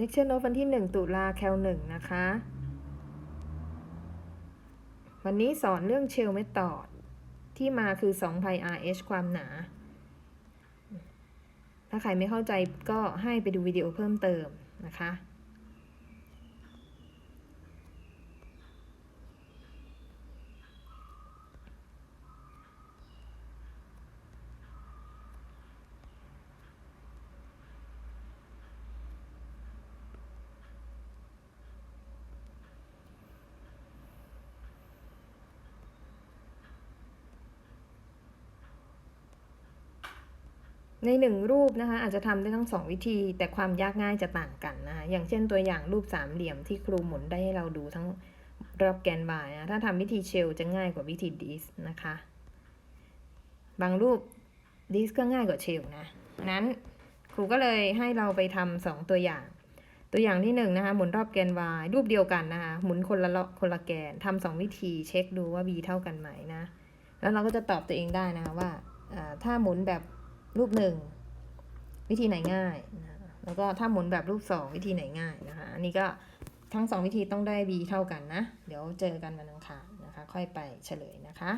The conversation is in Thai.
เลคเชอร์โน้ตวันที่ 1 ตุลาแคลหนึ่งนะคะ วันนี้สอนเรื่องเชลเม t อดที่มาคือ2ไพ rh ความหนา ถ้าใครไม่เข้าใจก็ให้ไปดูวิดีโอเพิ่มเติมนะคะ ในหนึ่งรูปนะคะอาจจะทำได้ทั้งสองวิธี แต่ความยากง่ายจะต่างกันนะคะอย่างเช่นตัวอย่างรูปสามเหลี่ยมที่ครูหมุนได้ให้เราดูทั้งรอบแกน y นะถ้าทำวิธีเชลจะง่ายกว่าวิธีดิสนะคะ บางรูปดิสก็ง่ายกว่าเชลนะนั้นครูก็เลยให้เราไปทำสองตัวอย่าง ตัวอย่างที่หนึ่งนะคะหมุนรอบแกน y รูปเดียวกันนะคะหมุนคนละละคนละแกนทำสองวิธีเช็คดูว่า b เท่ากันไหมนะแล้วเราก็จะตอบตัวเองได้นะคะว่าถ้าหมุนแบบ รูปหนึ่งวิธีไหนง่ายนะแล้วก็ถ้าหมุนแบบรูปสองวิธีไหนง่ายนะคะอันนี้ก็ทั้งสองวิธีต้องได้ b เท่ากันนะ เดี๋ยวเจอกันวันอังคารนะคะ ค่อยไปเฉลยนะคะ